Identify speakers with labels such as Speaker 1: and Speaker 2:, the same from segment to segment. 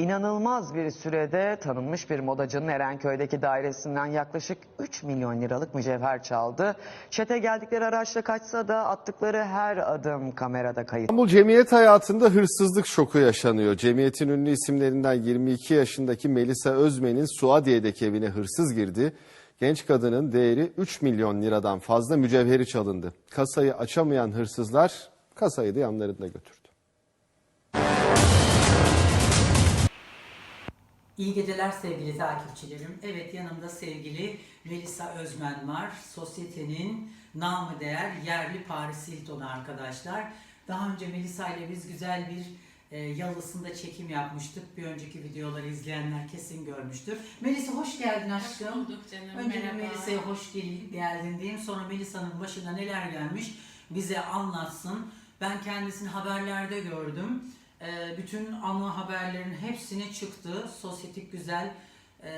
Speaker 1: İnanılmaz bir sürede tanınmış bir modacının Erenköy'deki dairesinden yaklaşık 3 milyon liralık mücevher çaldı. Çete geldikleri araçla kaçsa da attıkları her adım kamerada kayıt.
Speaker 2: İstanbul cemiyet hayatında hırsızlık şoku yaşanıyor. Cemiyetin ünlü isimlerinden 22 yaşındaki Melisa Özmen'in Suadiye'deki evine hırsız girdi. Genç kadının değeri 3 milyon liradan fazla mücevheri çalındı. Kasayı açamayan hırsızlar kasayı da yanlarında götürdü.
Speaker 3: İyi geceler sevgili takipçilerim. Evet yanımda sevgili Melisa Özmen var. Sosyetenin namı değer yerli Paris Hilton arkadaşlar. Daha önce Melisa ile biz güzel bir e, yalısında çekim yapmıştık. Bir önceki videoları izleyenler kesin görmüştür. Melisa hoş geldin aşkım.
Speaker 4: Hoş bulduk canım,
Speaker 3: Önce. Melisa'ya hoş gel- geldin diyeyim. Sonra Melisa'nın başına neler gelmiş bize anlatsın. Ben kendisini haberlerde gördüm. Ee, bütün ana haberlerin hepsine çıktı. Sosyetik güzel e,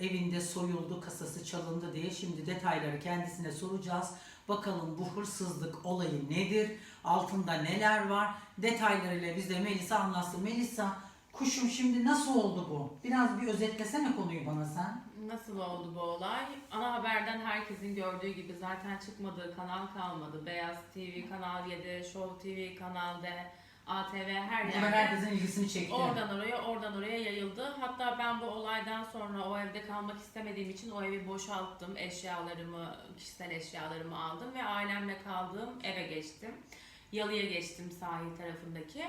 Speaker 3: evinde soyuldu, kasası çalındı diye. Şimdi detayları kendisine soracağız. Bakalım bu hırsızlık olayı nedir? Altında neler var? Detaylarıyla bize Melisa anlatsın. Melisa kuşum şimdi nasıl oldu bu? Biraz bir özetlesene konuyu bana sen.
Speaker 4: Nasıl oldu bu olay? Ana haberden herkesin gördüğü gibi zaten çıkmadığı kanal kalmadı. Beyaz TV, Kanal 7, Show TV, Kanal D, ATV her yerde.
Speaker 3: herkesin ilgisini çekti.
Speaker 4: Oradan oraya, oradan oraya yayıldı. Hatta ben bu olaydan sonra o evde kalmak istemediğim için o evi boşalttım. Eşyalarımı, kişisel eşyalarımı aldım ve ailemle kaldığım eve geçtim. Yalıya geçtim sahil tarafındaki.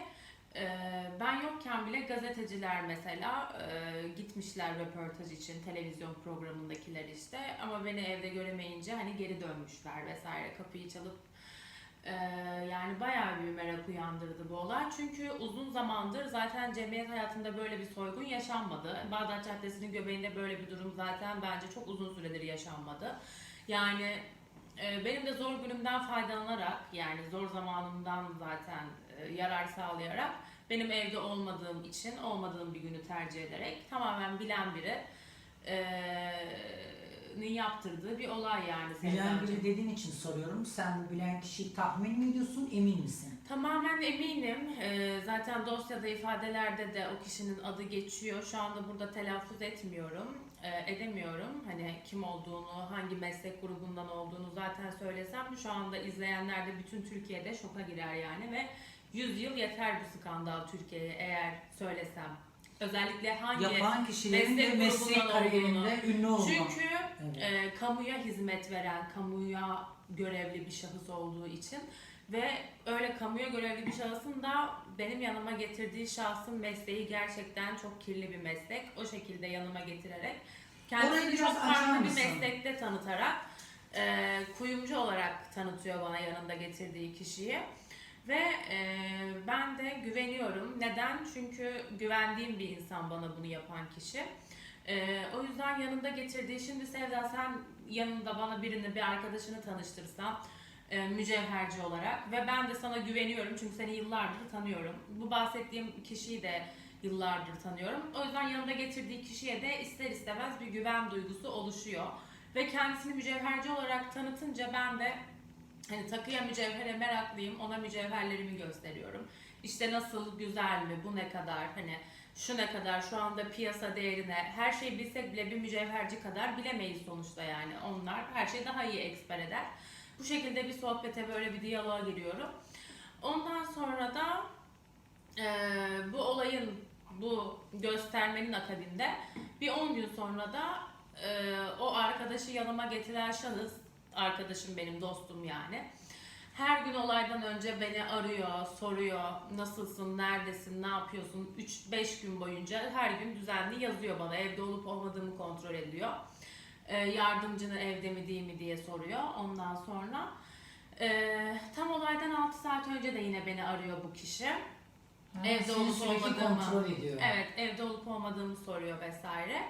Speaker 4: Ee, ben yokken bile gazeteciler mesela e, gitmişler röportaj için televizyon programındakiler işte ama beni evde göremeyince hani geri dönmüşler vesaire kapıyı çalıp e, yani bayağı bir merak uyandırdı bu olay. Çünkü uzun zamandır zaten cemiyet hayatında böyle bir soygun yaşanmadı. Bağdat Caddesi'nin göbeğinde böyle bir durum zaten bence çok uzun süredir yaşanmadı. Yani e, benim de zor günümden faydalanarak yani zor zamanımdan zaten e, yarar sağlayarak benim evde olmadığım için olmadığım bir günü tercih ederek tamamen bilen biri e, yaptırdığı bir olay yani.
Speaker 3: Bilen
Speaker 4: Sevdacığım.
Speaker 3: biri dediğin için soruyorum. Sen bu bilen kişiyi tahmin mi ediyorsun, emin misin?
Speaker 4: Tamamen eminim. Ee, zaten dosyada ifadelerde de o kişinin adı geçiyor. Şu anda burada telaffuz etmiyorum. Ee, edemiyorum. Hani kim olduğunu, hangi meslek grubundan olduğunu zaten söylesem şu anda izleyenler de bütün Türkiye'de şoka girer yani ve 100 yıl yeter bu skandal Türkiye'ye eğer söylesem. Özellikle hangi
Speaker 3: Yapan kişilerin de
Speaker 4: meslek
Speaker 3: meslek kariyerinde ünlü olma.
Speaker 4: çünkü
Speaker 3: Evet.
Speaker 4: e, kamuya hizmet veren, kamuya görevli bir şahıs olduğu için ve öyle kamuya görevli bir şahısın da benim yanıma getirdiği şahsın mesleği gerçekten çok kirli bir meslek. O şekilde yanıma getirerek kendisini çok farklı bir meslekte tanıtarak e, kuyumcu olarak tanıtıyor bana yanında getirdiği kişiyi. Ve e, ben de güveniyorum. Neden? Çünkü güvendiğim bir insan bana bunu yapan kişi. Ee, o yüzden yanında getirdiği şimdi Sevda sen yanında bana birini bir arkadaşını tanıştırsan e, mücevherci olarak ve ben de sana güveniyorum çünkü seni yıllardır tanıyorum. Bu bahsettiğim kişiyi de yıllardır tanıyorum. O yüzden yanında getirdiği kişiye de ister istemez bir güven duygusu oluşuyor. Ve kendisini mücevherci olarak tanıtınca ben de hani takıya mücevhere meraklıyım ona mücevherlerimi gösteriyorum. İşte nasıl güzel mi bu ne kadar hani şu ne kadar şu anda piyasa değerine her şeyi bilsek bile bir mücevherci kadar bilemeyiz sonuçta yani onlar her şeyi daha iyi eksper eder. Bu şekilde bir sohbete böyle bir diyaloğa giriyorum. Ondan sonra da eee, bu olayın bu göstermenin akabinde bir 10 gün sonra da eee, o arkadaşı yanıma getiren şahıs arkadaşım benim dostum yani. Her gün olaydan önce beni arıyor, soruyor, nasılsın, neredesin, ne yapıyorsun? 3-5 gün boyunca her gün düzenli yazıyor bana. Evde olup olmadığımı kontrol ediyor. Ee, yardımcının evde mi değil mi diye soruyor. Ondan sonra ee, tam olaydan 6 saat önce de yine beni arıyor bu kişi.
Speaker 3: Ha,
Speaker 4: evde olup olmadığımı.
Speaker 3: kontrol ediyor.
Speaker 4: Evet, evde olup olmadığımı soruyor vesaire.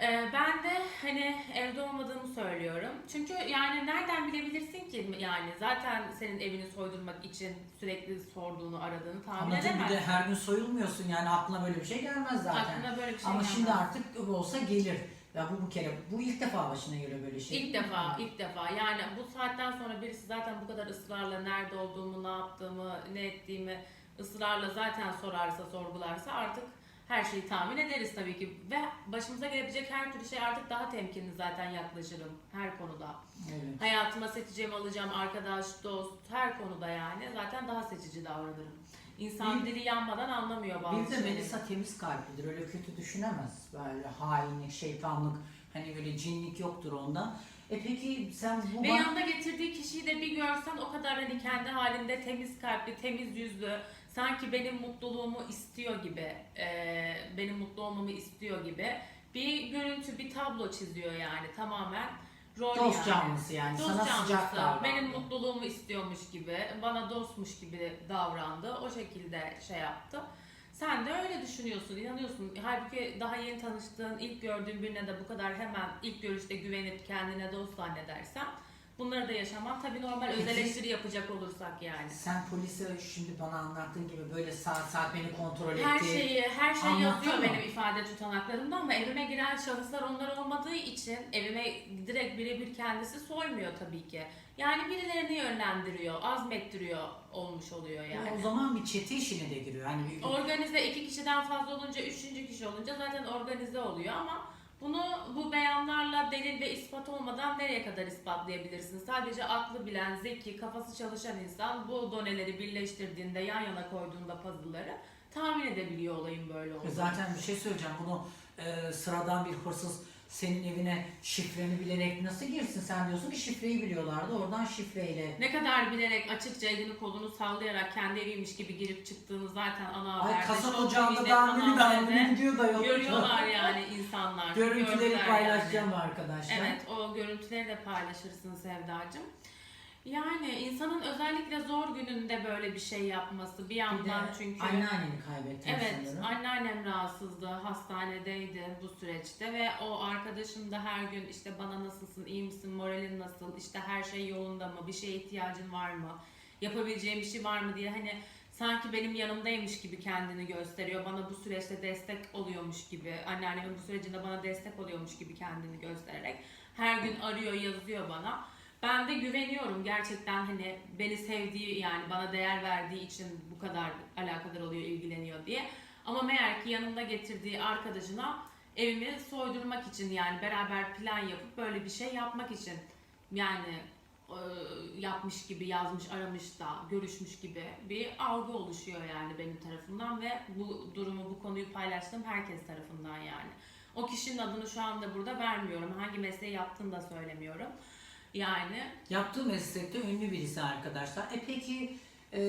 Speaker 4: Ee, ben de hani evde olmadığımı söylüyorum. Çünkü yani nereden bilebilirsin ki yani zaten senin evini soydurmak için sürekli sorduğunu, aradığını tahmin
Speaker 3: Ama tabii
Speaker 4: edemez.
Speaker 3: de her gün soyulmuyorsun yani aklına böyle bir şey gelmez zaten.
Speaker 4: Aklına böyle bir şey
Speaker 3: Ama
Speaker 4: gelmez.
Speaker 3: şimdi artık olsa gelir. Ya bu bu kere bu ilk defa başına geliyor böyle şey.
Speaker 4: İlk defa, ilk defa. Yani bu saatten sonra birisi zaten bu kadar ısrarla nerede olduğumu, ne yaptığımı, ne ettiğimi ısrarla zaten sorarsa, sorgularsa artık her şeyi tahmin ederiz tabii ki. Ve başımıza gelebilecek her türlü şey artık daha temkinli zaten yaklaşırım her konuda.
Speaker 3: Evet.
Speaker 4: Hayatıma seçeceğim, alacağım arkadaş, dost, her konuda yani zaten daha seçici davranırım. İnsan
Speaker 3: Bir-
Speaker 4: dili yanmadan anlamıyor bazı
Speaker 3: Bir de. Melisa temiz kalplidir. Öyle kötü düşünemez. Böyle hainlik, şeytanlık, hani böyle cinlik yoktur onda. E peki sen bu
Speaker 4: Ve yanında getirdiği kişiyi de bir görsen o kadar hani kendi halinde temiz kalpli, temiz yüzlü, sanki benim mutluluğumu istiyor gibi, e, benim mutlu olmamı istiyor gibi bir görüntü, bir tablo çiziyor yani tamamen rol
Speaker 3: dost
Speaker 4: yani.
Speaker 3: canlısı yani.
Speaker 4: Dost
Speaker 3: Sana sıcak davrandı.
Speaker 4: benim mutluluğumu istiyormuş gibi, bana dostmuş gibi davrandı. O şekilde şey yaptı. Sen de öyle düşünüyorsun, inanıyorsun. Halbuki daha yeni tanıştığın, ilk gördüğün birine de bu kadar hemen ilk görüşte güvenip kendine dost zannedersen bunları da yaşaman tabii normal öz eleştiri yapacak olursak yani.
Speaker 3: Sen polise şimdi bana anlattığın gibi böyle saat saat beni kontrol etti.
Speaker 4: Her şeyi, her şey
Speaker 3: Anlattın
Speaker 4: yazıyor
Speaker 3: mı?
Speaker 4: benim ifade tutanaklarımda ama evime giren şahıslar onlar olmadığı için evime direkt birebir kendisi soymuyor tabii ki. Yani birilerini yönlendiriyor, azmettiriyor olmuş oluyor yani.
Speaker 3: O zaman bir çete işine de giriyor. Hani bir-
Speaker 4: Organize iki kişiden fazla olunca, üçüncü kişi olunca zaten organize oluyor ama bunu bu beyanlarla delil ve ispat olmadan nereye kadar ispatlayabilirsin? Sadece aklı bilen, zeki, kafası çalışan insan bu doneleri birleştirdiğinde, yan yana koyduğunda puzzle'ları tahmin edebiliyor olayın böyle olduğunu.
Speaker 3: Zaten bir şey söyleyeceğim. Bunu e, sıradan bir hırsız senin evine şifreni bilerek nasıl girsin? Sen diyorsun ki şifreyi biliyorlardı. Oradan şifreyle.
Speaker 4: Ne kadar bilerek açıkça elini kolunu sallayarak kendi eviymiş gibi girip çıktığını zaten ana
Speaker 3: Ay
Speaker 4: haberde,
Speaker 3: kasap
Speaker 4: Show
Speaker 3: ocağında
Speaker 4: TV'de,
Speaker 3: damlını
Speaker 4: Kanal
Speaker 3: damlını
Speaker 4: D'de
Speaker 3: gidiyor da yok.
Speaker 4: Görüyorlar yani insanlar.
Speaker 3: Görüntüleri
Speaker 4: Gördüler
Speaker 3: paylaşacağım
Speaker 4: yani.
Speaker 3: arkadaşlar.
Speaker 4: Evet o görüntüleri de paylaşırsın Sevdacığım. Yani insanın özellikle zor gününde böyle bir şey yapması bir
Speaker 3: Bir de
Speaker 4: yandan çünkü
Speaker 3: anneanneni kaybettin
Speaker 4: Evet,
Speaker 3: sanırım.
Speaker 4: anneannem rahatsızdı, hastanedeydi bu süreçte ve o arkadaşım da her gün işte bana nasılsın, iyi misin, moralin nasıl, işte her şey yolunda mı, bir şeye ihtiyacın var mı, yapabileceğim bir şey var mı diye hani sanki benim yanımdaymış gibi kendini gösteriyor. Bana bu süreçte destek oluyormuş gibi, anneannemin bu sürecinde bana destek oluyormuş gibi kendini göstererek her gün arıyor, yazıyor bana. Ben de güveniyorum gerçekten hani beni sevdiği yani bana değer verdiği için bu kadar alakadar oluyor, ilgileniyor diye. Ama meğer ki yanında getirdiği arkadaşına evimi soydurmak için yani beraber plan yapıp böyle bir şey yapmak için yani e, yapmış gibi yazmış, aramış da görüşmüş gibi bir algı oluşuyor yani benim tarafımdan ve bu durumu, bu konuyu paylaştığım herkes tarafından yani. O kişinin adını şu anda burada vermiyorum. Hangi mesleği yaptığını da söylemiyorum. Yani
Speaker 3: Yaptığı meslekte ünlü birisi arkadaşlar. E peki e,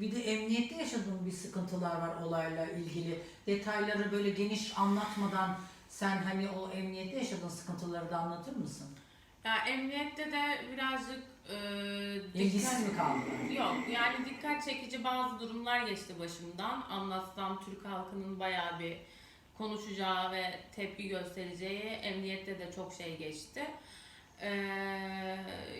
Speaker 3: bir de emniyette yaşadığın bir sıkıntılar var olayla ilgili. Detayları böyle geniş anlatmadan sen hani o emniyette yaşadığın sıkıntıları da anlatır mısın?
Speaker 4: Ya emniyette de birazcık e,
Speaker 3: İlgisiz mi kaldı?
Speaker 4: Yok yani dikkat çekici bazı durumlar geçti başımdan. Anlatsam Türk halkının bayağı bir konuşacağı ve tepki göstereceği emniyette de çok şey geçti. Ee,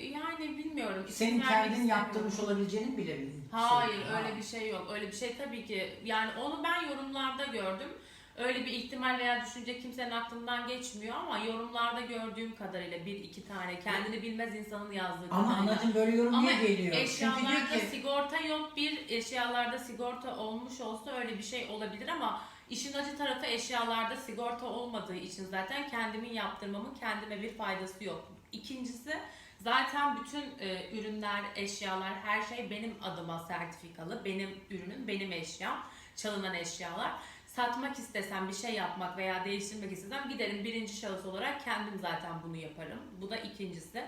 Speaker 4: yani bilmiyorum.
Speaker 3: Senin
Speaker 4: vermek
Speaker 3: kendin
Speaker 4: istemiyorum.
Speaker 3: yaptırmış olabileceğini bile mi?
Speaker 4: Hayır öyle bir şey yok. Öyle bir şey tabii ki yani onu ben yorumlarda gördüm. Öyle bir ihtimal veya düşünce kimsenin aklından geçmiyor ama yorumlarda gördüğüm kadarıyla bir iki tane kendini bilmez insanın yazdığı
Speaker 3: Ama
Speaker 4: kadarıyla.
Speaker 3: anladın böyle yorum
Speaker 4: Ama
Speaker 3: niye geliyor? Çünkü diyor
Speaker 4: eşyalarda
Speaker 3: ki
Speaker 4: sigorta yok. Bir eşyalarda sigorta olmuş olsa öyle bir şey olabilir ama işin acı tarafı eşyalarda sigorta olmadığı için zaten kendimin yaptırmamın kendime bir faydası yok. İkincisi zaten bütün e, ürünler, eşyalar, her şey benim adıma sertifikalı. Benim ürünüm, benim eşyam, çalınan eşyalar. Satmak istesem, bir şey yapmak veya değiştirmek istesem giderim birinci şahıs olarak kendim zaten bunu yaparım. Bu da ikincisi.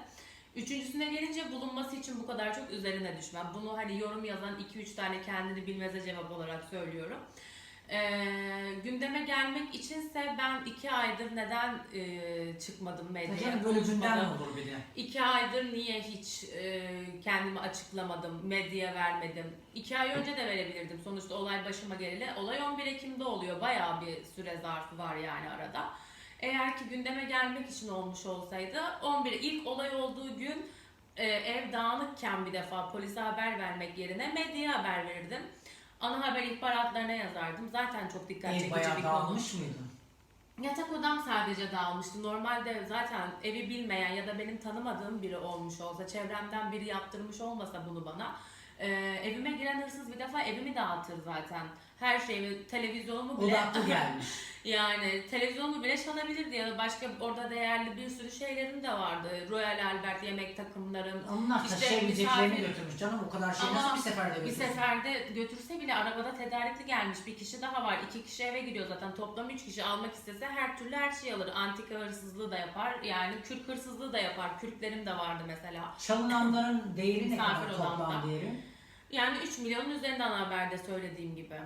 Speaker 4: Üçüncüsüne gelince bulunması için bu kadar çok üzerine düşmem. Bunu hani yorum yazan 2-3 tane kendini bilmeze cevap olarak söylüyorum. Ee, gündeme gelmek içinse ben iki aydır neden e, çıkmadım medyaya,
Speaker 3: Zaten böyle gündem
Speaker 4: konuşmadım?
Speaker 3: olur bir de.
Speaker 4: İki aydır niye hiç e, kendimi açıklamadım, medyaya vermedim? İki ay önce de verebilirdim. Sonuçta olay başıma geleli. Olay 11 Ekim'de oluyor. Bayağı bir süre zarfı var yani arada. Eğer ki gündeme gelmek için olmuş olsaydı 11 ilk olay olduğu gün e, ev dağınıkken bir defa polise haber vermek yerine medyaya haber verirdim. Ana haber ihbaratlarına yazardım. Zaten çok dikkat
Speaker 3: Ev
Speaker 4: çekici
Speaker 3: bayağı
Speaker 4: bir konu.
Speaker 3: dağılmış mıydı?
Speaker 4: Yatak odam sadece dağılmıştı. Normalde zaten evi bilmeyen ya da benim tanımadığım biri olmuş olsa, çevremden biri yaptırmış olmasa bunu bana Ee, evime giren hırsız bir defa evimi dağıtır zaten. Her şeyimi, televizyonumu bile...
Speaker 3: da aklı gelmiş.
Speaker 4: Yani televizyonumu bile çalabilirdi ya da başka orada değerli bir sürü şeylerim de vardı. Royal Albert yemek takımlarım.
Speaker 3: Onlar
Speaker 4: İşte
Speaker 3: taşıyabileceklerini
Speaker 4: misafir-
Speaker 3: götürmüş canım. O kadar şey
Speaker 4: Ama
Speaker 3: nasıl bir seferde
Speaker 4: Bir
Speaker 3: götürsün?
Speaker 4: seferde götürse bile arabada tedarikli gelmiş bir kişi daha var. İki kişi eve gidiyor zaten. Toplam üç kişi almak istese her türlü her şeyi alır. Antika hırsızlığı da yapar. Yani kürk hırsızlığı da yapar. Kürklerim de vardı mesela.
Speaker 3: Çalınanların değeri ne kadar toplam değeri?
Speaker 4: Yani 3 milyonun üzerinden haberde söylediğim gibi.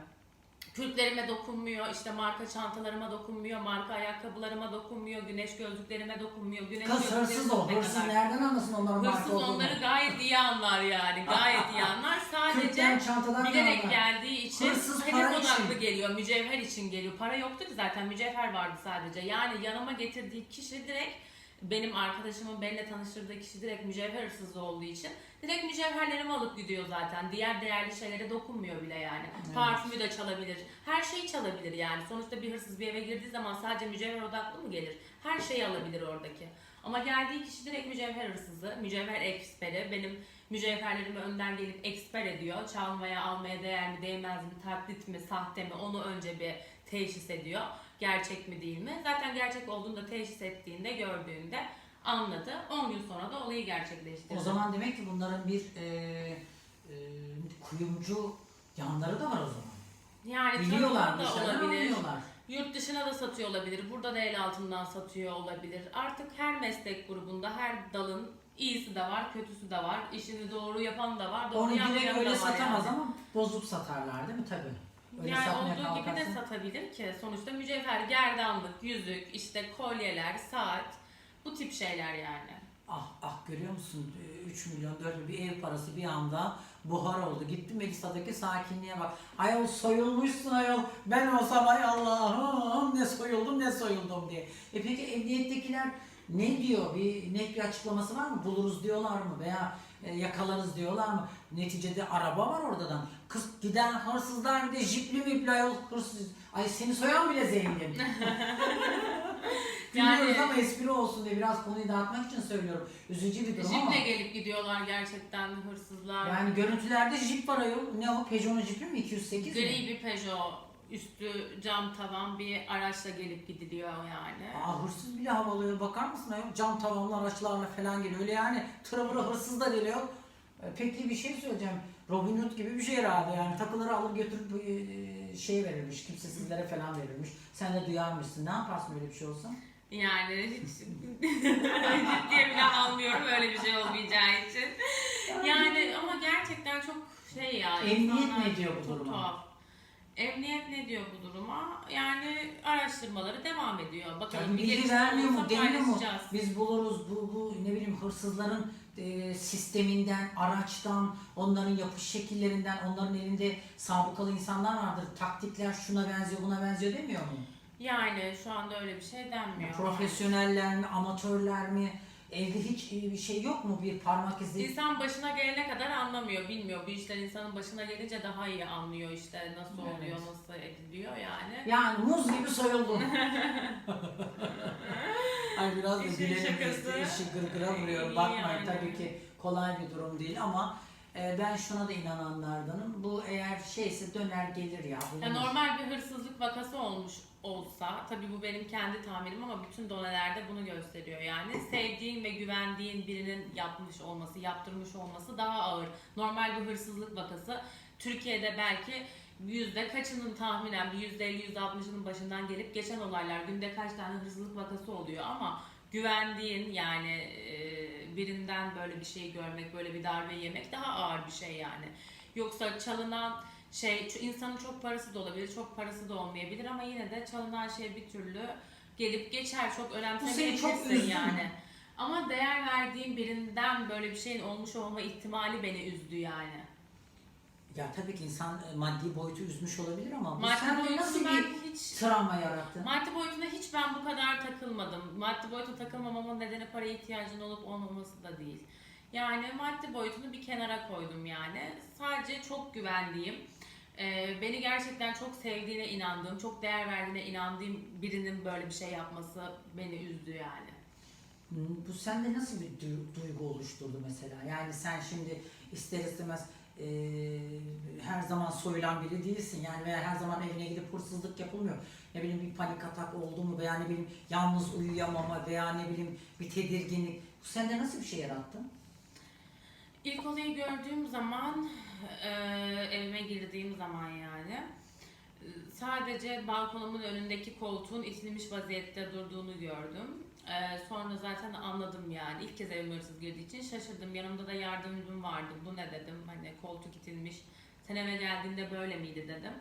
Speaker 4: Kürklerime dokunmuyor, işte marka çantalarıma dokunmuyor, marka ayakkabılarıma dokunmuyor, güneş gözlüklerime dokunmuyor. Güneş
Speaker 3: Kız hırsız o. Hırsız
Speaker 4: kadar.
Speaker 3: nereden anlasın onların marka
Speaker 4: Hırsız
Speaker 3: olduğunu?
Speaker 4: onları gayet iyi anlar yani. Gayet iyi anlar.
Speaker 3: Kürkten,
Speaker 4: Sadece
Speaker 3: çantadan
Speaker 4: bilerek
Speaker 3: anlar.
Speaker 4: geldiği için
Speaker 3: Hırsız
Speaker 4: hedef
Speaker 3: para
Speaker 4: odaklı
Speaker 3: için.
Speaker 4: geliyor. Mücevher için geliyor. Para yoktu ki zaten. Mücevher vardı sadece. Yani yanıma getirdiği kişi direkt benim arkadaşımın benimle tanıştırdığı kişi direkt mücevher hırsızı olduğu için direkt mücevherlerimi alıp gidiyor zaten. Diğer değerli şeylere dokunmuyor bile yani. Parfümü de çalabilir. Her şeyi çalabilir yani. Sonuçta bir hırsız bir eve girdiği zaman sadece mücevher odaklı mı gelir? Her şeyi alabilir oradaki. Ama geldiği kişi direkt mücevher hırsızı, mücevher eksperi. Benim mücevherlerimi önden gelip eksper ediyor. Çalmaya, almaya değer mi, değmez mi, taklit mi, sahte mi onu önce bir teşhis ediyor. Gerçek mi değil mi? Zaten gerçek olduğunu da teşhis ettiğinde, gördüğünde anladı. 10 gün sonra da olayı gerçekleştirdi.
Speaker 3: O zaman demek ki bunların bir e, e, kuyumcu yanları da var o zaman.
Speaker 4: yani
Speaker 3: Biliyorlar dışarıdan
Speaker 4: olabilir.
Speaker 3: anlıyorlar.
Speaker 4: Yurt dışına da satıyor olabilir. Burada da el altından satıyor olabilir. Artık her meslek grubunda, her dalın iyisi de var, kötüsü de var. İşini doğru yapan da var, doğru
Speaker 3: Onu
Speaker 4: yapmayan
Speaker 3: direkt
Speaker 4: da
Speaker 3: öyle
Speaker 4: var
Speaker 3: satamaz
Speaker 4: yani.
Speaker 3: ama bozup satarlar değil mi? Tabii. Öyle
Speaker 4: yani olduğu gibi de satabilir ki. Sonuçta mücevher, gerdanlık, yüzük, işte kolyeler, saat bu tip şeyler yani.
Speaker 3: Ah ah görüyor musun? 3 milyon 4 milyon bir ev parası bir anda buhar oldu. Gitti Melisa'daki sakinliğe bak. Ayol soyulmuşsun ayol. Ben olsam ay Allah'ım ne soyuldum ne soyuldum diye. E peki emniyettekiler ne diyor? Bir net bir açıklaması var mı? Buluruz diyorlar mı? Veya e, yakalarız diyorlar mı? Neticede araba var oradan. Kız giden hırsızlar bir de jipli mipli ayol hırsız. Ay seni soyan bile zengin.
Speaker 4: Yani-
Speaker 3: ama espri olsun diye biraz konuyu dağıtmak için söylüyorum. Üzücü bir durum ama.
Speaker 4: Jiple gelip gidiyorlar gerçekten hırsızlar.
Speaker 3: Yani görüntülerde jip var ayol. Ne o? Peugeot'un jipi mi? 208
Speaker 4: Gri
Speaker 3: mi?
Speaker 4: bir Peugeot, üstü cam tavan bir araçla gelip gidiliyor yani.
Speaker 3: Aa hırsız bile havalıyor. Bakar mısın ayol? Cam tavanlı araçlarla falan geliyor. Öyle yani tıra vura hırsız da geliyor. E, Peki bir şey söyleyeceğim. Robin Hood gibi bir şey herhalde yani. Takıları alır götürüp e, şey verilmiş. Kimsesizlere falan verilmiş. Sen de duyarmışsın. Ne yaparsın öyle bir şey olsa?
Speaker 4: Yani hiç ciddiye bile almıyorum öyle bir şey olmayacağı için. Yani ama gerçekten çok şey ya.
Speaker 3: Emniyet ne diyor bu duruma?
Speaker 4: tuhaf. Emniyet ne diyor bu duruma? Yani araştırmaları devam ediyor. Bakalım
Speaker 3: Yani bilgi vermiyor mu? Demiyor mu? Biz buluruz bu, bu ne bileyim hırsızların e, sisteminden, araçtan, onların yapış şekillerinden, onların elinde sabıkalı insanlar vardır. Taktikler şuna benziyor, buna benziyor demiyor mu?
Speaker 4: Yani şu anda öyle bir şey denmiyor.
Speaker 3: Profesyoneller mi, amatörler mi? Evde hiç e, bir şey yok mu? Bir parmak izi.
Speaker 4: İnsan başına gelene kadar anlamıyor, bilmiyor. Bu işler insanın başına gelince daha iyi anlıyor işte nasıl
Speaker 3: Evet.
Speaker 4: oluyor, nasıl ediliyor yani.
Speaker 3: Yani muz gibi soyuldum. Ay biraz da
Speaker 4: İşin
Speaker 3: gülelim
Speaker 4: şakası.
Speaker 3: biz de işi gırgıra vuruyorum.
Speaker 4: İyi
Speaker 3: Bakmayın
Speaker 4: yani.
Speaker 3: tabii ki kolay bir durum değil ama e, ben şuna da inananlardanım. Bu eğer şeyse döner gelir ya.
Speaker 4: Ya
Speaker 3: bulunur.
Speaker 4: normal bir hırsızlık vakası olmuş olsa, tabii bu benim kendi tahminim ama bütün donelerde bunu gösteriyor yani. Sevdiğin ve güvendiğin birinin yapmış olması, yaptırmış olması daha ağır. Normal bir hırsızlık vakası Türkiye'de belki yüzde kaçının tahminen bir yüzde elli, yüzde altmışının başından gelip geçen olaylar. Günde kaç tane hırsızlık vakası oluyor ama güvendiğin yani e, birinden böyle bir şey görmek, böyle bir darbe yemek daha ağır bir şey yani. Yoksa çalınan şey insanın çok parası da olabilir, çok parası da olmayabilir ama yine de çalınan şey bir türlü gelip geçer. Çok önemsemeyebilirsin yani. Ama değer verdiğim birinden böyle bir şeyin olmuş olma ihtimali beni üzdü yani.
Speaker 3: Ya tabii ki insan e, maddi boyutu üzmüş olabilir ama bu
Speaker 4: Maddi boyutunu
Speaker 3: nasıl bir
Speaker 4: hiç
Speaker 3: travma yarattı?
Speaker 4: Maddi boyutuna hiç ben bu kadar takılmadım. Maddi boyuta takılmamamın nedeni paraya ihtiyacın olup olmaması da değil. Yani maddi boyutunu bir kenara koydum yani. Sadece çok güvendiğim, e, beni gerçekten çok sevdiğine inandığım, çok değer verdiğine inandığım birinin böyle bir şey yapması beni üzdü yani.
Speaker 3: Hmm, Bu sende nasıl bir du- duygu oluşturdu mesela? Yani sen şimdi ister istemez e, her zaman soyulan biri değilsin yani veya her zaman evine gidip hırsızlık yapılmıyor. Ne bileyim bir panik atak oldu mu veya ne bileyim yalnız uyuyamama veya ne bileyim bir tedirginlik. Bu sende nasıl bir şey yarattı?
Speaker 4: İlk olayı gördüğüm zaman, e, evime girdiğim zaman yani, sadece balkonumun önündeki koltuğun itilmiş vaziyette durduğunu gördüm. E, sonra zaten anladım yani. İlk kez evime hırsız girdiği için şaşırdım. Yanımda da yardımcım vardı. Bu ne dedim, hani koltuk itilmiş. Sen eve geldiğinde böyle miydi dedim.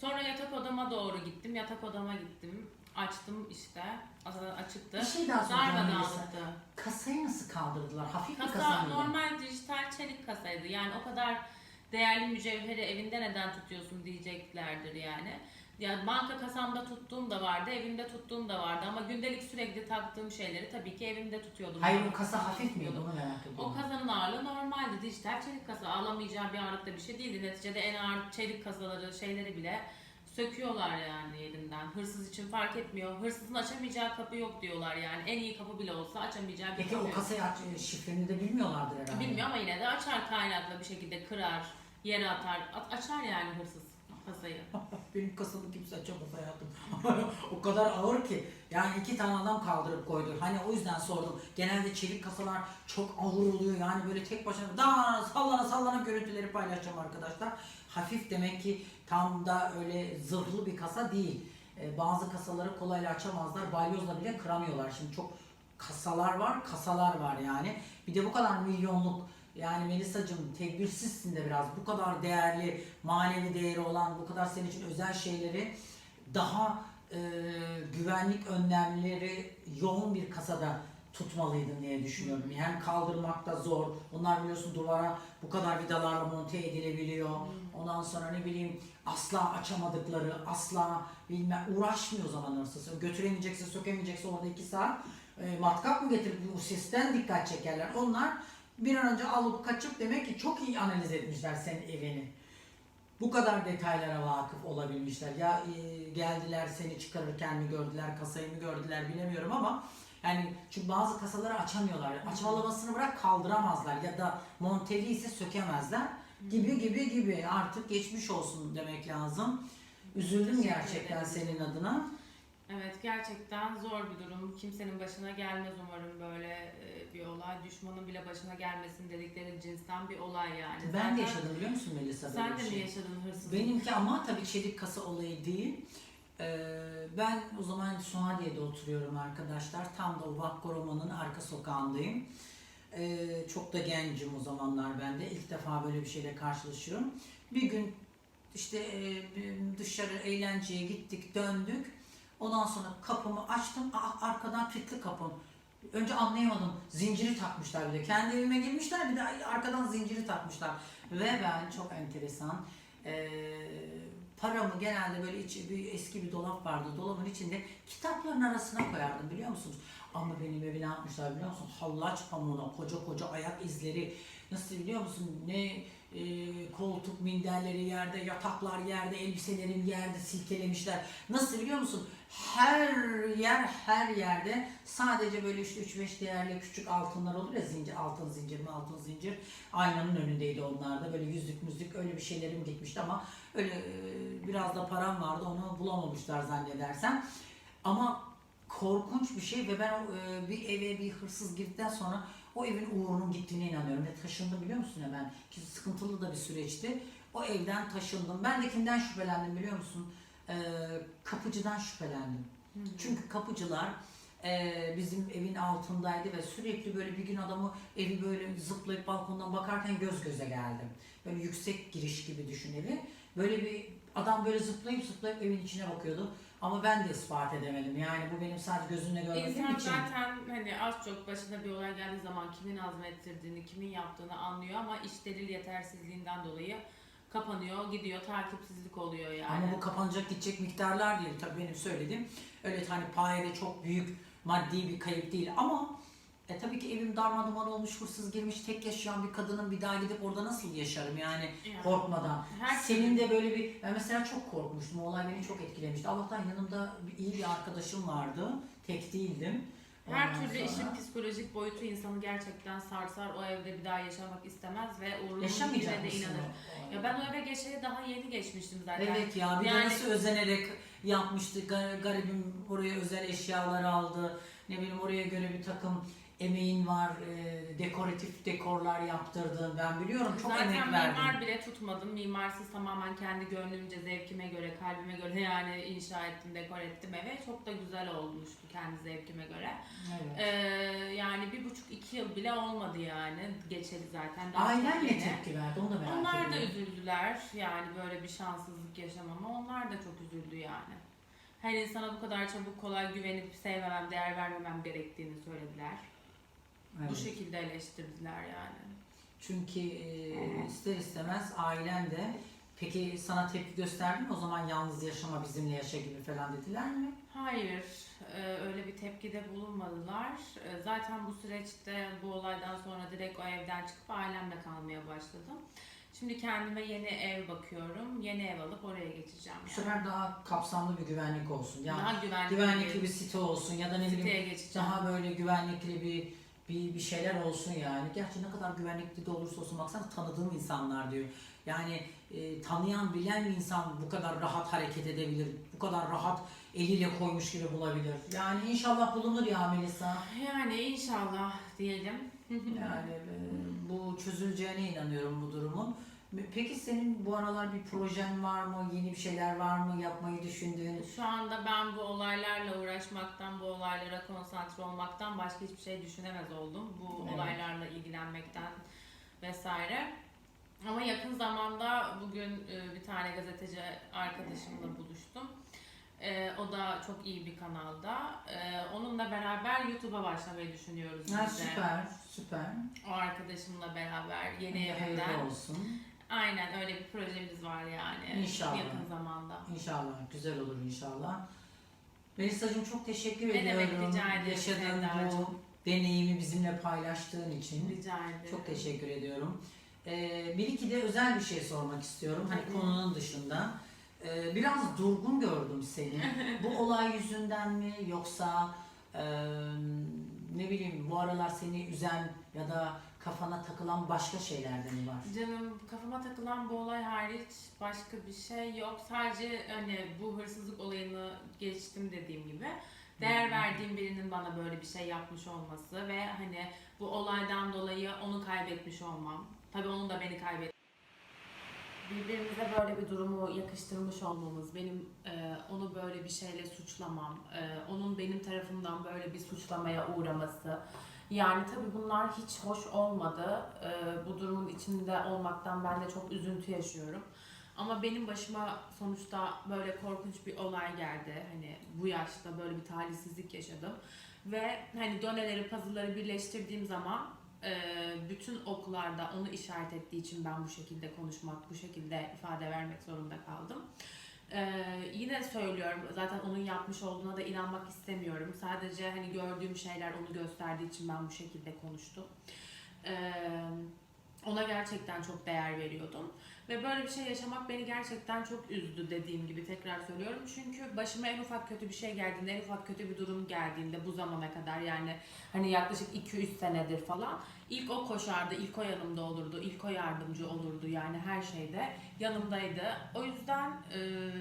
Speaker 4: Sonra yatak odama doğru gittim. Yatak odama gittim. Açtım işte. A- Açıktı.
Speaker 3: Bir şey daha soracağım. Kasayı nasıl kaldırdılar? Hafif bir kasa
Speaker 4: Kasa
Speaker 3: mıydı?
Speaker 4: normal dijital çelik kasaydı. Yani o kadar değerli mücevheri evinde neden tutuyorsun diyeceklerdir yani. Yani banka kasamda tuttuğum da vardı, evimde tuttuğum da vardı ama gündelik sürekli taktığım şeyleri tabii ki evimde tutuyordum.
Speaker 3: Hayır o kasa hafif miydi onu merak
Speaker 4: O
Speaker 3: ediyorum.
Speaker 4: kasanın ağırlığı normaldi. Dijital çelik kasa ağlamayacağı bir ağırlıkta bir şey değildi. Neticede en ağır çelik kasaları, şeyleri bile söküyorlar yani elinden. Hırsız için fark etmiyor. Hırsızın açamayacağı kapı yok diyorlar yani. En iyi kapı bile olsa açamayacağı bir
Speaker 3: Peki
Speaker 4: kapı
Speaker 3: o
Speaker 4: yok.
Speaker 3: kasayı aç, e, şifreni de bilmiyorlardır herhalde.
Speaker 4: Bilmiyor ama yine de açar kaynakla bir şekilde kırar, yere atar. At- açar yani hırsız kasayı.
Speaker 3: Benim kasamı kimse açamaz hayatım. o kadar ağır ki. Yani iki tane adam kaldırıp koydu. Hani o yüzden sordum. Genelde çelik kasalar çok ağır oluyor. Yani böyle tek başına daha sallana sallana görüntüleri paylaşacağım arkadaşlar. Hafif demek ki tam da öyle zırhlı bir kasa değil. Ee, bazı kasaları kolayla açamazlar. Balyozla bile kıramıyorlar. Şimdi çok kasalar var, kasalar var yani. Bir de bu kadar milyonluk yani Melisa'cığım tedbirsizsin de biraz bu kadar değerli, manevi değeri olan, bu kadar senin için özel şeyleri daha e, güvenlik önlemleri yoğun bir kasada tutmalıydın diye düşünüyorum. Hem kaldırmak da zor. Onlar biliyorsun duvara bu kadar vidalarla monte edilebiliyor. Ondan sonra ne bileyim asla açamadıkları, asla bilmem uğraşmıyor zaman hırsız. Götüremeyecekse, sökemeyecekse orada iki saat e, matkap mı getirip o sesten dikkat çekerler. Onlar bir an önce alıp kaçıp demek ki çok iyi analiz etmişler senin evini. Bu kadar detaylara vakıf olabilmişler. Ya e, geldiler seni çıkarırken mi gördüler, kasayı mı gördüler bilemiyorum ama yani çünkü bazı kasaları açamıyorlar. Açmalamasını bırak kaldıramazlar ya da monteli ise sökemezler gibi gibi gibi artık geçmiş olsun demek lazım. Üzüldüm gerçekten senin adına.
Speaker 4: Evet gerçekten zor bir durum. Kimsenin başına gelmez umarım böyle e, bir olay. Düşmanın bile başına gelmesin dedikleri cinsten bir olay yani.
Speaker 3: Ben
Speaker 4: Zaten
Speaker 3: de yaşadım biliyor musun Melisa böyle
Speaker 4: Sen
Speaker 3: bir
Speaker 4: de
Speaker 3: şey.
Speaker 4: mi yaşadın hırsızlık?
Speaker 3: Benimki ama tabii çelik kasa olayı değil. Ee, ben o zaman Suadiye'de oturuyorum arkadaşlar. Tam da o Vakko Roma'nın arka sokağındayım. Ee, çok da gencim o zamanlar ben de. İlk defa böyle bir şeyle karşılaşıyorum. Bir gün işte e, dışarı eğlenceye gittik, döndük. Ondan sonra kapımı açtım. Aa, arkadan kilitli kapım. Önce anlayamadım. Zinciri takmışlar bir de. Kendi evime girmişler bir de arkadan zinciri takmışlar. Ve ben çok enteresan. Ee, paramı genelde böyle içi, bir eski bir dolap vardı. Dolabın içinde kitapların arasına koyardım biliyor musunuz? Ama benim evi ne yapmışlar biliyor musun? Hallaç pamuğuna koca koca ayak izleri. Nasıl biliyor musun? Ne e, koltuk minderleri yerde, yataklar yerde, elbiselerim yerde silkelemişler. Nasıl biliyor musun? Her yer her yerde sadece böyle işte 3-5 değerli küçük altınlar olur ya zincir, altın zincir mi altın zincir. Aynanın önündeydi onlar da böyle yüzlük müzlük öyle bir şeylerim gitmişti ama öyle e, biraz da param vardı onu bulamamışlar zannedersem. Ama korkunç bir şey ve ben e, bir eve bir hırsız girdikten sonra o evin uğrunun gittiğine inanıyorum. Ve taşındım biliyor musun hemen? Ki sıkıntılı da bir süreçti. O evden taşındım. Ben de kimden şüphelendim biliyor musun? Ee, kapıcıdan şüphelendim. Çünkü kapıcılar e, bizim evin altındaydı ve sürekli böyle bir gün adamı evi böyle zıplayıp balkondan bakarken göz göze geldim. Böyle yüksek giriş gibi düşün evi. Böyle bir adam böyle zıplayıp zıplayıp evin içine bakıyordu. Ama ben de ispat edemedim. Yani bu benim sadece gözümle
Speaker 4: İnsan
Speaker 3: için.
Speaker 4: zaten hani az çok başına bir olay geldiği zaman kimin azmettirdiğini, kimin yaptığını anlıyor ama iş delil yetersizliğinden dolayı kapanıyor, gidiyor, takipsizlik oluyor yani.
Speaker 3: Ama bu kapanacak gidecek miktarlar değil tabii benim söylediğim. Öyle hani payede çok büyük maddi bir kayıp değil ama e tabii ki evim darmaduman olmuş, hırsız girmiş, tek yaşayan bir kadının bir daha gidip orada nasıl yaşarım yani
Speaker 4: Yani.
Speaker 3: korkmadan.
Speaker 4: Her
Speaker 3: Senin de böyle bir, ben mesela çok korkmuştum, o olay beni çok etkilemişti. Allah'tan yanımda iyi bir arkadaşım vardı, tek değildim.
Speaker 4: Her
Speaker 3: Ondan
Speaker 4: türlü
Speaker 3: sonra-
Speaker 4: işin psikolojik boyutu insanı gerçekten sarsar. O evde bir daha yaşamak istemez ve uğruna
Speaker 3: Yaşamayacak
Speaker 4: de
Speaker 3: mısın
Speaker 4: inanır. Ya ben o eve geçeli daha yeni geçmiştim zaten.
Speaker 3: Evet ya bir de
Speaker 4: Yani-
Speaker 3: nasıl özenerek yapmıştı. Gar- Garibim oraya özel eşyalar aldı. Ne bileyim oraya göre bir takım emeğin var. e, dekoratif dekorlar yaptırdın. Ben biliyorum çok
Speaker 4: Zaten
Speaker 3: emek
Speaker 4: mimar
Speaker 3: verdin.
Speaker 4: bile tutmadım. Mimarsız tamamen kendi gönlümce, zevkime göre, kalbime göre yani inşa ettim, dekor ettim eve. Çok da güzel olmuştu kendi zevkime göre.
Speaker 3: Evet.
Speaker 4: Ee, yani bir buçuk iki yıl bile olmadı yani. Geçeli zaten. Daha
Speaker 3: Ailen ne tepki verdi onu da merak
Speaker 4: Onlar da
Speaker 3: ediyorum.
Speaker 4: üzüldüler. Yani böyle bir şanssızlık yaşamama. Onlar da çok üzüldü yani. Her insana bu kadar çabuk kolay güvenip sevmemem, değer vermemem gerektiğini söylediler. Bu
Speaker 3: Evet.
Speaker 4: şekilde eleştirdiler yani.
Speaker 3: Çünkü e, ister istemez ailen de peki sana tepki gösterdi mi? O zaman yalnız yaşama bizimle yaşa gibi falan dediler mi?
Speaker 4: Hayır, e, öyle bir tepkide bulunmadılar. E, Zaten bu süreçte bu olaydan sonra direkt o evden çıkıp ailemle kalmaya başladım. Şimdi kendime yeni ev bakıyorum. Yeni ev alıp oraya geçeceğim
Speaker 3: Bu
Speaker 4: yani.
Speaker 3: sefer daha kapsamlı bir güvenlik olsun. Yani
Speaker 4: Daha güvenli,
Speaker 3: güvenlikli bir site olsun ya da ne bileyim daha böyle güvenlikli bir bir, bir şeyler olsun yani. Gerçi ne kadar güvenlikli de olursa olsun baksana tanıdığım insanlar diyor. Yani e, tanıyan bilen bir insan bu kadar rahat hareket edebilir. Bu kadar rahat eliyle koymuş gibi bulabilir. Yani inşallah bulunur ya Melisa.
Speaker 4: Yani inşallah diyelim.
Speaker 3: Yani e, bu çözüleceğine inanıyorum bu durumun. Peki senin bu aralar bir projen var mı? Yeni bir şeyler var mı? Yapmayı düşündüğün?
Speaker 4: Şu anda ben bu olaylarla uğraşmaktan, bu olaylara konsantre olmaktan başka hiçbir şey düşünemez oldum. Bu
Speaker 3: Evet.
Speaker 4: olaylarla ilgilenmekten vesaire. Ama yakın zamanda bugün e, bir tane gazeteci arkadaşımla buluştum. E, O da çok iyi bir kanalda. E, Onunla beraber YouTube'a başlamayı düşünüyoruz
Speaker 3: Ha, süper, süper.
Speaker 4: O arkadaşımla beraber yeni
Speaker 3: Hayırlı
Speaker 4: evimden.
Speaker 3: olsun.
Speaker 4: Aynen öyle bir projemiz var yani.
Speaker 3: İnşallah.
Speaker 4: Yakın zamanda.
Speaker 3: İnşallah, güzel olur inşallah. Melisa'cığım çok teşekkür
Speaker 4: Ne demek,
Speaker 3: ediyorum.
Speaker 4: rica ederim
Speaker 3: Yaşadığın bu deneyimi bizimle paylaştığın için.
Speaker 4: Rica ederim.
Speaker 3: Çok teşekkür ediyorum. Ee, bir iki de özel bir şey sormak istiyorum. Hani konunun dışında. Ee, biraz durgun gördüm seni. bu olay yüzünden mi yoksa e, ne bileyim bu aralar seni üzen ya da kafana takılan başka şeyler de mi var?
Speaker 4: Canım kafama takılan bu olay hariç başka bir şey yok. Sadece hani bu hırsızlık olayını geçtim dediğim gibi. Değer verdiğim birinin bana böyle bir şey yapmış olması ve hani bu olaydan dolayı onu kaybetmiş olmam. Tabii onun da beni kaybet birbirimize böyle bir durumu yakıştırmış olmamız, benim e, onu böyle bir şeyle suçlamam, e, onun benim tarafımdan böyle bir suçlamaya uğraması. Yani tabii bunlar hiç hoş olmadı. E, bu durumun içinde olmaktan ben de çok üzüntü yaşıyorum. Ama benim başıma sonuçta böyle korkunç bir olay geldi. Hani bu yaşta böyle bir talihsizlik yaşadım. Ve hani doneleri, puzzle'ları birleştirdiğim zaman e, bütün oklarda onu işaret ettiği için ben bu şekilde konuşmak, bu şekilde ifade vermek zorunda kaldım. E, yine söylüyorum zaten onun yapmış olduğuna da inanmak istemiyorum. Sadece hani gördüğüm şeyler onu gösterdiği için ben bu şekilde konuştum. E, ona gerçekten çok değer veriyordum. Ve böyle bir şey yaşamak beni gerçekten çok üzdü dediğim gibi tekrar söylüyorum. Çünkü başıma en ufak kötü bir şey geldiğinde, en ufak kötü bir durum geldiğinde bu zamana kadar yani hani yaklaşık 2-3 senedir falan ilk o koşardı, ilk o yanımda olurdu, ilk o yardımcı olurdu yani her şeyde yanımdaydı. O yüzden e,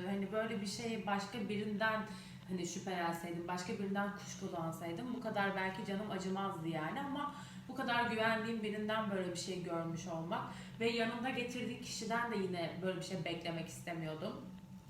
Speaker 4: hani böyle bir şeyi başka birinden hani şüphelenseydim, başka birinden kuşkulansaydım bu kadar belki canım acımazdı yani ama bu kadar güvendiğim birinden böyle bir şey görmüş olmak ve yanımda getirdiği kişiden de yine böyle bir şey beklemek istemiyordum.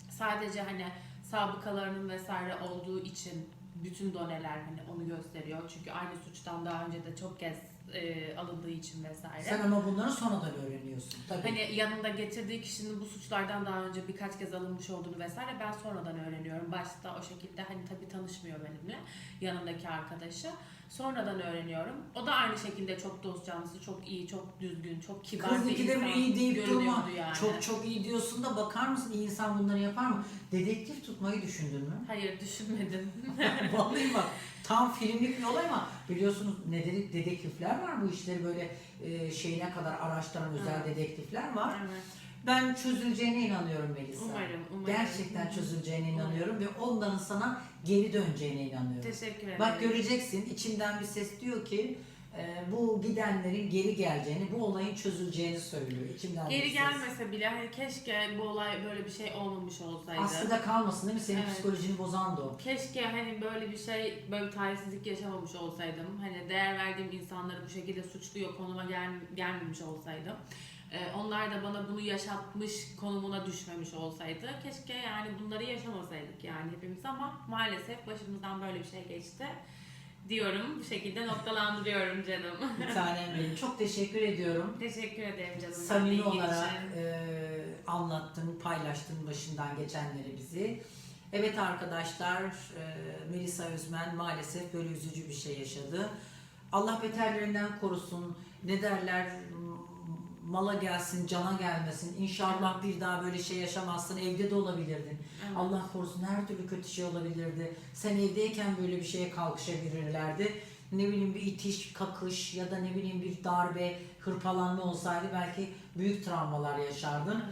Speaker 4: Sadece hani sabıkalarının vesaire olduğu için bütün doneler hani onu gösteriyor. Çünkü aynı suçtan daha önce de çok kez e, alındığı için vesaire.
Speaker 3: Sen ama bunları sonradan öğreniyorsun. Tabii.
Speaker 4: Hani yanında getirdiği kişinin bu suçlardan daha önce birkaç kez alınmış olduğunu vesaire ben sonradan öğreniyorum. Başta o şekilde hani tabii tanışmıyor benimle yanındaki arkadaşı. Sonradan öğreniyorum. O da aynı şekilde çok dost canlısı, çok iyi, çok düzgün, çok kibar
Speaker 3: Kız
Speaker 4: bir
Speaker 3: ikide bir
Speaker 4: insan
Speaker 3: iyi deyip durma.
Speaker 4: görünüyordu yani.
Speaker 3: Çok çok iyi diyorsun da bakar mısın iyi insan bunları yapar mı? Dedektif tutmayı düşündün mü?
Speaker 4: Hayır düşünmedim.
Speaker 3: Vallahi bak tam filmlik bir olay ama biliyorsunuz ne dedik dedektifler var bu işleri böyle e, şeyine kadar araştıran özel dedektifler var.
Speaker 4: evet.
Speaker 3: Ben çözüleceğine inanıyorum Melisa.
Speaker 4: Umarım, umarım.
Speaker 3: Gerçekten çözüleceğine inanıyorum ve onların sana geri döneceğine inanıyorum.
Speaker 4: Teşekkür ederim.
Speaker 3: Bak göreceksin içimden bir ses diyor ki e, bu gidenlerin geri geleceğini, bu olayın çözüleceğini söylüyor. İçimden bir
Speaker 4: Geri
Speaker 3: ses.
Speaker 4: gelmese bile hani keşke bu olay böyle bir şey olmamış olsaydı.
Speaker 3: Aslında kalmasın değil mi? Senin
Speaker 4: Evet.
Speaker 3: psikolojini bozan da o.
Speaker 4: Keşke hani böyle bir şey, böyle bir talihsizlik yaşamamış olsaydım. Hani değer verdiğim insanları bu şekilde suçluyor konuma gel, gelmemiş olsaydım. Ee, onlar da bana bunu yaşatmış konumuna düşmemiş olsaydı. Keşke yani bunları yaşamasaydık yani hepimiz ama maalesef başımızdan böyle bir şey geçti. Diyorum bu şekilde noktalandırıyorum canım.
Speaker 3: Bir tanem benim. Çok teşekkür ediyorum.
Speaker 4: Teşekkür ederim canım.
Speaker 3: Samimi olarak
Speaker 4: için.
Speaker 3: e, anlattın, paylaştın başından geçenleri bizi. Evet arkadaşlar, e, Melisa Özmen maalesef böyle üzücü bir şey yaşadı. Allah beterlerinden korusun. Ne derler? Mala gelsin, cana gelmesin. İnşallah bir daha böyle şey yaşamazsın. Evde de olabilirdin.
Speaker 4: Evet.
Speaker 3: Allah korusun her türlü kötü şey olabilirdi. Sen evdeyken böyle bir şeye kalkışabilirlerdi. Ne bileyim bir itiş, kakış ya da ne bileyim bir darbe, hırpalanma olsaydı belki büyük travmalar yaşardın.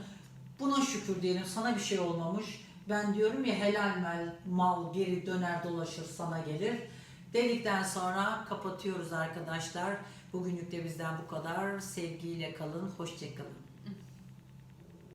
Speaker 3: Buna şükür diyelim sana bir şey olmamış. Ben diyorum ya helal mal, mal geri döner dolaşır sana gelir. Dedikten sonra kapatıyoruz arkadaşlar. Bugünlük de bizden bu kadar. Sevgiyle kalın, hoşçakalın.